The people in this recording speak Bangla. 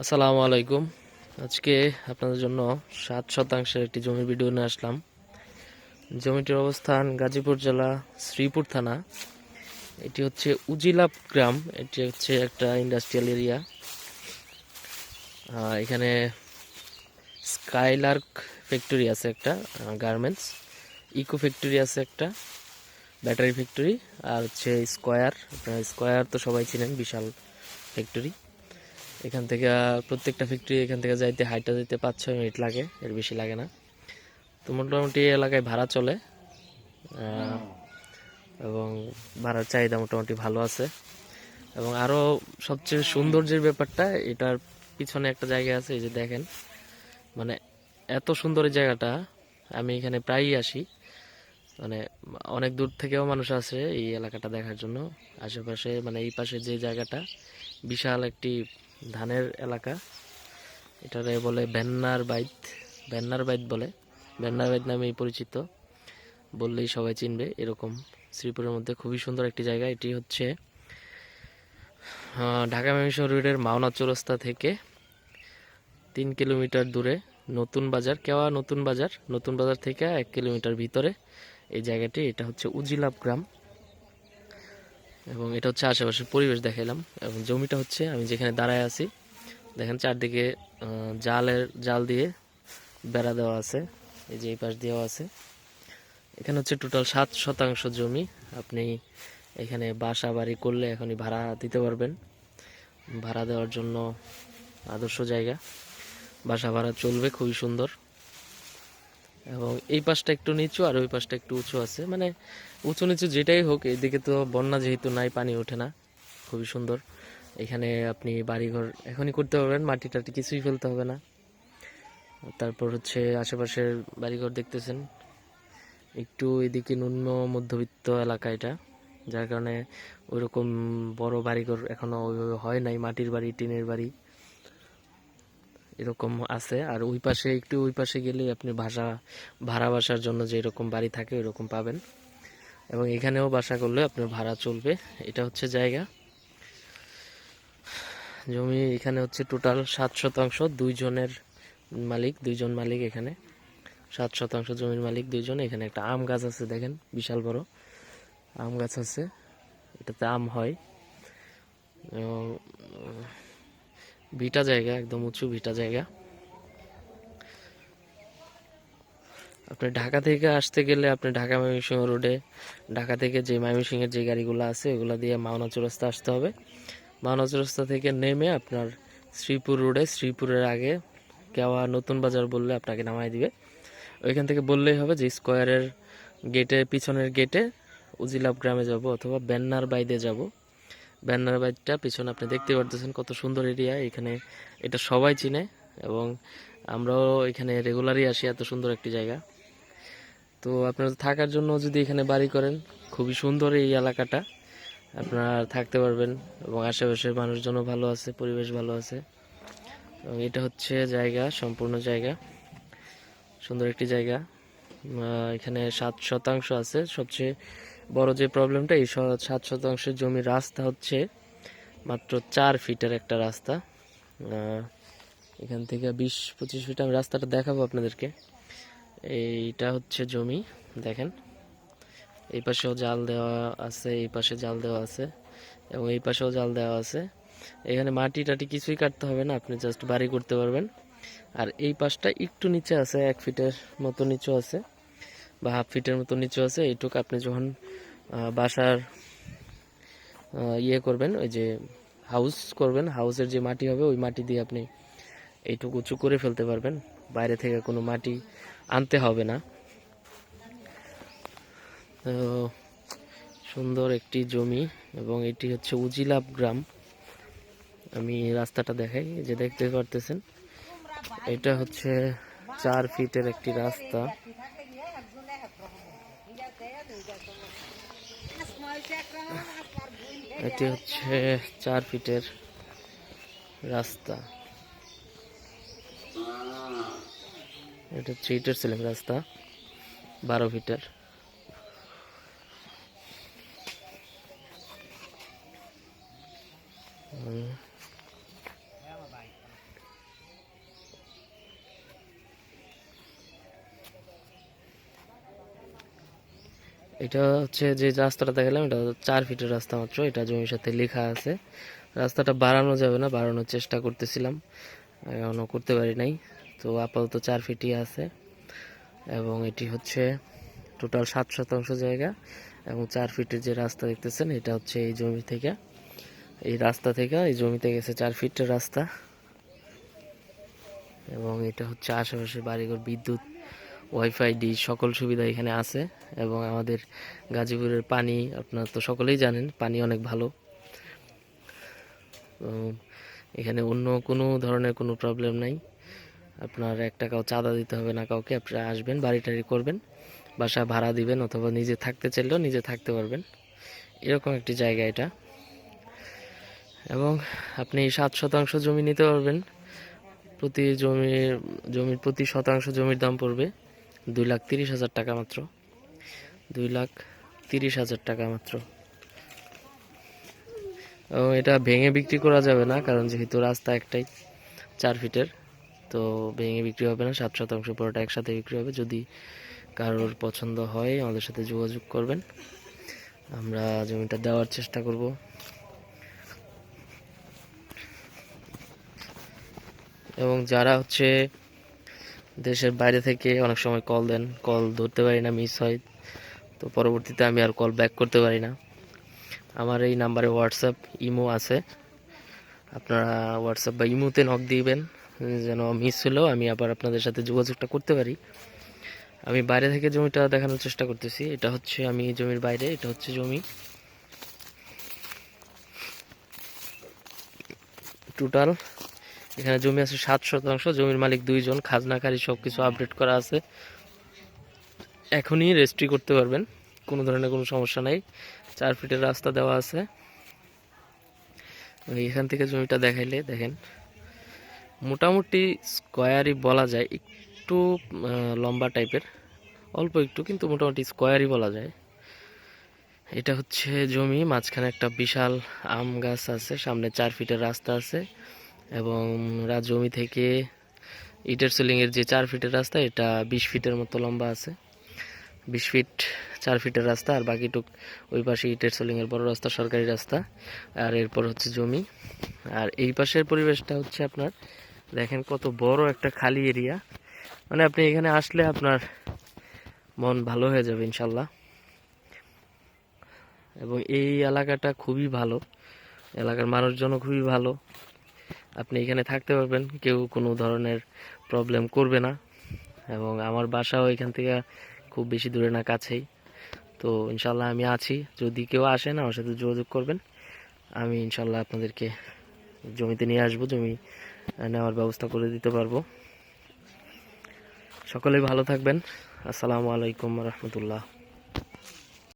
আসসালামু আলাইকুম। আজকে আপনাদের জন্য সাত শতাংশের একটি জমির ভিডিও নিয়ে আসলাম। জমিটির অবস্থান গাজীপুর জেলা শ্রীপুর থানা। এটি হচ্ছে উজিলাপ গ্রাম। এটি হচ্ছে একটা ইন্ডাস্ট্রিয়াল এরিয়া এখানে স্কাইলার্ক ফ্যাক্টরি আছে একটা গার্মেন্টস ইকো ফ্যাক্টরি আছে একটা ব্যাটারি ফ্যাক্টরি আর হচ্ছে স্কোয়ার আপনার স্কোয়ার তো সবাই চিনেন, বিশাল ফ্যাক্টরি এখান থেকে, প্রত্যেকটা ফ্যাক্টরি এখান থেকে যাইতে হাইটা যেতে পাঁচ ছয় মিনিট লাগে, এর বেশি লাগে না। তো মোটামুটি এলাকায় ভাড়া চলে এবং ভাড়ার চাহিদা মোটামুটি ভালো আছে। এবং আরও সবচেয়ে সৌন্দর্যের ব্যাপারটা, এটার পিছনে একটা জায়গা আছে, এই যে দেখেন। মানে এত সুন্দর এই জায়গাটা, আমি এখানে প্রায়ই আসি। মানে অনেক দূর থেকেও মানুষ আসে এই এলাকাটা দেখার জন্য। আশেপাশে মানে এই পাশে যে জায়গাটা, বিশাল একটি ধানের এলাকা। এটারে বলে বেন্নার বাইত। বেন্নার বাইত বলে। বেন্নার বাইত নামেই পরিচিত। বললেই সবাই চিনবে এরকম শ্রীপুরের মধ্যে খুবই সুন্দর একটি জায়গা। এটি হচ্ছে ঢাকা ময়মনসিংহ রোডের মাওনা চৌরাস্তা থেকে তিন কিলোমিটার দূরে নতুন বাজার, কেওয়া নতুন বাজার। নতুন বাজার থেকে এক কিলোমিটার ভিতরে এই জায়গাটি। এটা হচ্ছে উজিলাপ গ্রাম। এবং এটা হচ্ছে আশেপাশের পরিবেশ দেখাইলাম। এবং জমিটা হচ্ছে, আমি যেখানে দাঁড়ায় আছি, দেখেন চারদিকে জালের জাল দিয়ে বেড়া দেওয়া আছে, এই যে এই পাশ দিয়েও আছে। এখানে হচ্ছে টোটাল সাত শতাংশ জমি। আপনি এখানে বাসা বাড়ি করলে এখনই ভাড়া দিতে পারবেন। ভাড়া দেওয়ার জন্য আদর্শ জায়গা। বাসা ভাড়া চলবে, খুবই সুন্দর। এবং এই পাশটা একটু নিচু আর ওই পাশটা একটু উঁচু আছে। মানে উঁচু নিচু যেটাই হোক, এদিকে তো বন্যা যেহেতু নাই, পানি ওঠে না। খুবই সুন্দর। এখানে আপনি বাড়িঘর এখনই করতে পারবেন, মাটি টাটি কিছুই ফেলতে হবে না। তারপর হচ্ছে আশেপাশের বাড়িঘর দেখতেছেন। একটু এদিকে নিম্ন মধ্যবিত্ত এলাকা এটা, যার কারণে ওইরকম বড় বাড়িঘর এখনও ওইভাবে হয় নাই। মাটির বাড়ি, টিনের বাড়ি। এরকম আছে। আর ওই পাশে একটু ওই পাশে গেলে আপনি ভাষা, ভাড়া বাসার জন্য যে এরকম বাড়ি থাকে এরকম পাবেন। এবং এখানেও বাসা করলে আপনার ভাড়া চলবে। এটা হচ্ছে জায়গা। জমি এখানে হচ্ছে টোটাল সাত শতাংশ দুইজনের মালিক, দুইজন মালিক এখানে। সাত শতাংশ জমির মালিক দুইজন। এখানে একটা আম গাছ আছে দেখেন, বিশাল বড়। আম গাছ আছে। এটাতে আম হয়। এবং ভিটা জায়গা, একদম উঁচু ভিটা জায়গা। আপনি ঢাকা থেকে আসতে গেলে আপনি ঢাকা ময়মনসিংহ রোডে, ঢাকা থেকে যে ময়মনসিংহের যে গাড়িগুলো আছে, ওগুলো দিয়ে মাওনা চৌরাস্তা আসতে হবে। মাওনা চৌরাস্তা থেকে নেমে আপনার শ্রীপুর রোডে, শ্রীপুরের আগে কেওয়া নতুন বাজার বললে আপনাকে নামাই দিবে। ওইখান থেকে বললেই হবে যে স্কোয়ারের গেটে, পিছনের গেটে উজিলাপ গ্রামে যাব অথবা ব্যান্নার বাইদে যাব। ব্যান্নার বাইদটা পিছনে আপনি দেখতে পারতেছেন কত সুন্দর এরিয়া, এখানে এটা সবাই চিনে এবং আমরাও এখানে রেগুলারই আসি, এত সুন্দর একটি জায়গা। তো আপনারা থাকার জন্য যদি এখানে বাড়ি করেন, খুবই সুন্দর এই এলাকাটা। আপনারা থাকতে পারবেন এবং আশেপাশের মানুষজনও ভালো আছে, পরিবেশ ভালো আছে। এবং এটা হচ্ছে জায়গা, সম্পূর্ণ জায়গা। সুন্দর একটি জায়গা। এখানে সাত শতাংশ আছে। সবচেয়ে বড় যে প্রবলেমটা, এই সাত শতাংশের জমির রাস্তা হচ্ছে মাত্র চার ফিটের একটা রাস্তা। এখান থেকে বিশ, পঁচিশ ফিট আমি রাস্তাটা দেখাবো আপনাদেরকে। এইটা হচ্ছে জমি, দেখেন। এই পাশেও জাল দেওয়া আছে, এই পাশে জাল দেওয়া আছে এবং এই পাশেও জাল দেওয়া আছে। এখানে মাটি টাটি কিছুই কাটতে হবে না, আপনি জাস্ট বাড়ি করতে পারবেন। আর এই পাশটা একটু নিচে আছে, এক ফিটের মতো নিচু আছে। বা হাফ ফিটের মতো নিচু আছে, এইটুকু আপনি যখন বাসার ইয়ে করবেন, ওই যে হাউস করবেন হাউসের যে মাটি হবে, ওই মাটি দিয়ে আপনি এইটুকু উঁচু করে ফেলতে পারবেন। বাইরে থেকে কোনো মাটি আনতে হবে না। সুন্দর একটি জমি এবং এটি হচ্ছে উজিলাপ গ্রাম। আমি রাস্তাটা দেখাই যে দেখতে পারতেছেন, এটা হচ্ছে চার ফিটের একটি রাস্তা। এটি হচ্ছে চার ফিটের রাস্তা। এটা থ্রি ইটের সিলিং রাস্তা বারো ফিটের। উম, এটা হচ্ছে যে রাস্তাটা দেখালাম, এটা চার ফিটের রাস্তা মাত্র, এটা জমির সাথে লেখা আছে। রাস্তাটা বাড়ানো যাবে না, বাড়ানোর চেষ্টা করতেছিলাম এখনও করতে পারি নাই। তো আপাতত চার ফিটই আছে, এবং এটি হচ্ছে টোটাল সাত শতাংশ জায়গা, এবং চার ফিটের যে রাস্তা দেখতেছেন, এটা হচ্ছে এই জমি থেকে। এই রাস্তা থেকে, এই জমিতে গেছে চার ফিটের রাস্তা, এবং এটা হচ্ছে আশেপাশে বাড়িঘর, বিদ্যুৎ ওয়াইফাই ডি সকল সুবিধা এখানে আছে এবং আমাদের গাজীপুরের পানি আপনারা তো সকলেই জানেন, পানি অনেক ভালো। এখানে অন্য কোনো ধরনের কোনো প্রবলেম নাই। আপনার এক টাকাও চাঁদা দিতে হবে না কাউকে, আপনারা আসবেন বাড়ি টাড়ি করবেন, বাসা ভাড়া দিবেন অথবা নিজে থাকতে চাইলেও নিজে থাকতে পারবেন। এরকম একটি জায়গা এটা। এবং আপনি সাত শতাংশ জমি নিতে পারবেন। প্রতি জমির জমির প্রতি শতাংশ জমির দাম পড়বে। দুই লাখ তিরিশ হাজার টাকা মাত্র। দুই লাখ তিরিশ হাজার টাকা মাত্র। এবং এটা ভেঙে বিক্রি করা যাবে না, কারণ যেহেতু রাস্তা একটাই চার ফিটের, তো ভেঙে বিক্রি হবে না, সাত শতাংশ পুরোটা একসাথে বিক্রি হবে। যদি কারোর পছন্দ হয়, আমাদের সাথে যোগাযোগ করবেন। আমরা জমিটা দেওয়ার চেষ্টা করব। এবং যারা হচ্ছে দেশের বাইরে থেকে অনেক সময় কল দেন কল ধরতে পারি না মিস হয়। তো পরবর্তীতে আমি আর কল ব্যাক করতে পারি না। আমার এই নাম্বারে হোয়াটসঅ্যাপ ইমো আছে। আপনারা হোয়াটসঅ্যাপ বা ইমোতে নক দিবেন, যেন মিস হলেও আমি আবার আপনাদের সাথে যোগাযোগটা করতে পারি। আমি বাইরে থেকে জমিটা দেখানোর চেষ্টা করতেছি। এটা হচ্ছে আমি জমির বাইরে, এটা হচ্ছে জমি। টোটাল এখানে জমি আছে সাত শতাংশ, জমির মালিক দুইজন, খাজনাকারী সব কিছু আপডেট করা আছে। এখনই রেজিস্ট্রি করতে পারবেন, কোনো ধরনের কোনো সমস্যা নাই। চার ফিটের রাস্তা দেওয়া আছে। এখান থেকে জমিটা দেখাইলে দেখেন, মোটামুটি স্কোয়ারই বলা যায়, একটু লম্বা টাইপের অল্প একটু, কিন্তু মোটামুটি স্কোয়ারই বলা যায়। এটা হচ্ছে জমি, মাঝখানে একটা বিশাল আম গাছ আছে, সামনে চার ফিটের রাস্তা আছে। এবং রা- জমি থেকে ইটের সিলিংয়ের যে চার ফিটের রাস্তা, এটা বিশ ফিটের মতো লম্বা আছে। বিশ ফিট চার ফিটের রাস্তা আর বাকিটুক ওই পাশে ইটের সিলিংয়ের বড় রাস্তা, সরকারি রাস্তা আর এরপর হচ্ছে জমি। আর এই পাশের পরিবেশটা হচ্ছে আপনার, দেখেন কত বড় একটা খালি এরিয়া মানে আপনি এখানে আসলে আপনার মন ভালো হয়ে যাবে ইনশাল্লাহ। এবং এই এলাকাটা খুবই ভালো। এলাকার মানুষজনও খুবই ভালো। আপনি এখানে থাকতে পারবেন, কেউ কোনো ধরনের প্রবলেম করবে না। এবং আমার বাসাও এখান থেকে খুব বেশি দূরে না, কাছেই। তো ইনশাল্লাহ আমি আছি। যদি কেউ আসেন আমার সাথে যোগাযোগ করবেন। আমি ইনশাল্লাহ আপনাদেরকে জমিতে নিয়ে আসব, জমি নেওয়ার ব্যবস্থা করে দিতে পারব। সকলেই ভালো থাকবেন। আসসালামু আলাইকুম রহমতুল্লাহ।